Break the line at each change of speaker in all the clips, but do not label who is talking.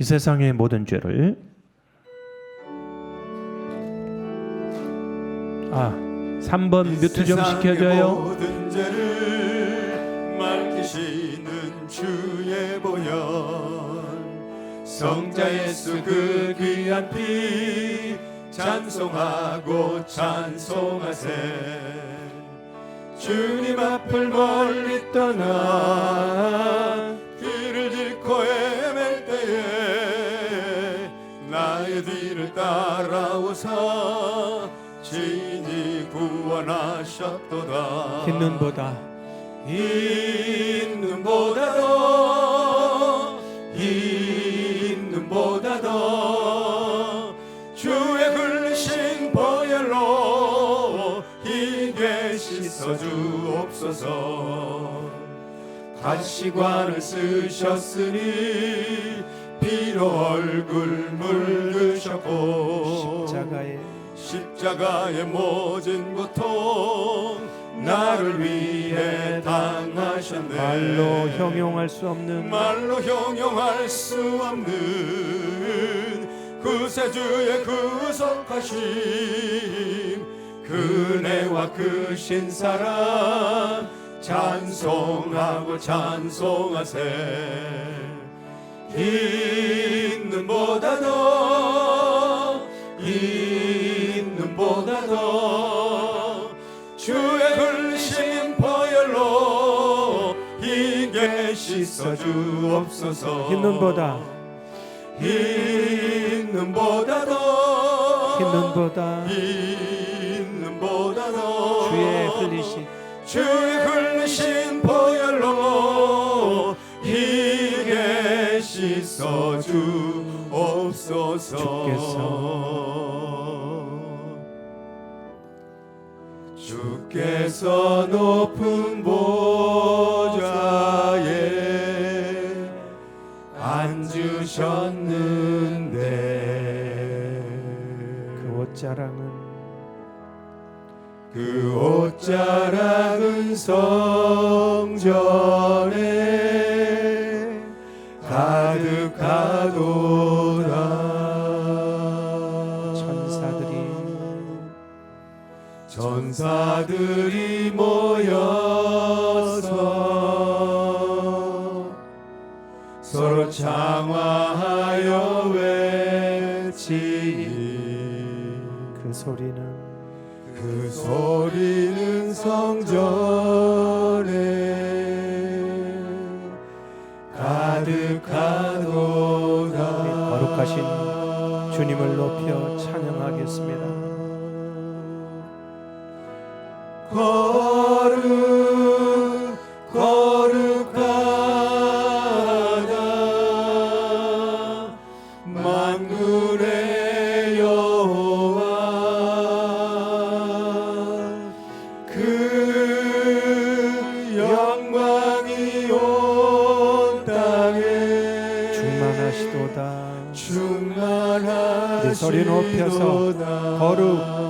이 세상의 모든 죄를. 아 3번 뮤트 좀 시켜줘요.
맑히시는 주의 보혈. 성자 예수 그 귀한 피 찬송하고 찬송하세. 주님 앞을 멀리 떠나 길을 잃고 헤 나의 뒤를 따라오사 진이 구원하셨도다.
흰 눈보다.
흰 눈보다 더흰 눈보다 더 주의 흘리신 보혈로 희게 씻어 주옵소서. 다시관을 쓰셨으니 피로 얼굴 물드셨고
십자가에
십자가의 모진 고통 나를 위해 당하셨네.
말로 형용할 수 없는
말로 형용할 수 없는 구세주의 구속하심 그네와 그 신사랑 찬송하고 찬송하세 흰 눈보다 더, 흰 눈보다 더, 주의 흘리신 보혈로 희게 씻어 주옵소서.
흰 눈보다.
더,
흰 눈보다.
더,
주의 흘리신.
주의 흘리신 씻어 주옵소서. 주께서. 높은 보좌에 앉으셨는데.
그 옷자랑은?
그 옷자락은 성전에 가 득하도다.
천사들이
천사들이 모여서 서로 장화하여 외치니
그 소리는
그 소리는 성전
거룩하신 주님을 높여 찬양하겠습니다.
거룩
소리 높여서 거룩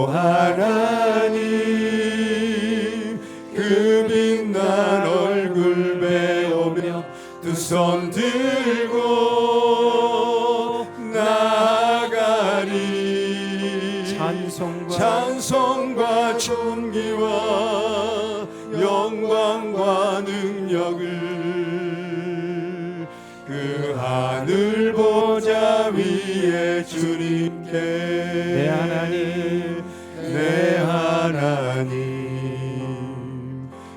오 하나님
그 빛난 얼굴 배우며 두 손 들고 나가리.
찬송과
찬송과 존귀와 영광과 능력을 그 하늘 보좌 위에 주님께
내 하나님
내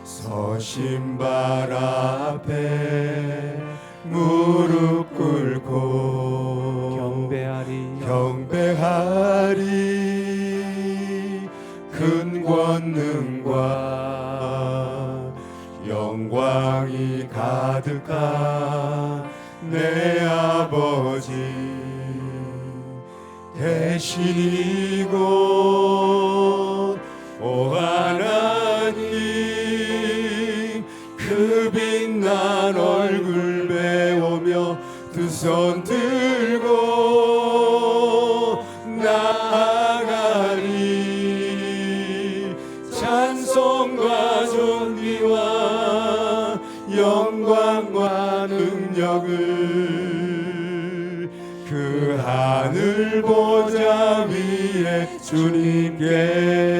서신 발 앞에 무릎 꿇고
경배하리.
경배하리. 큰 권능과 영광이 가득한 내 아버지 대신이 그 빛난 얼굴 배우며 두 손 들고 나아가리. 찬송과 존귀와 영광과 능력을 그 하늘 보좌 위에 주님께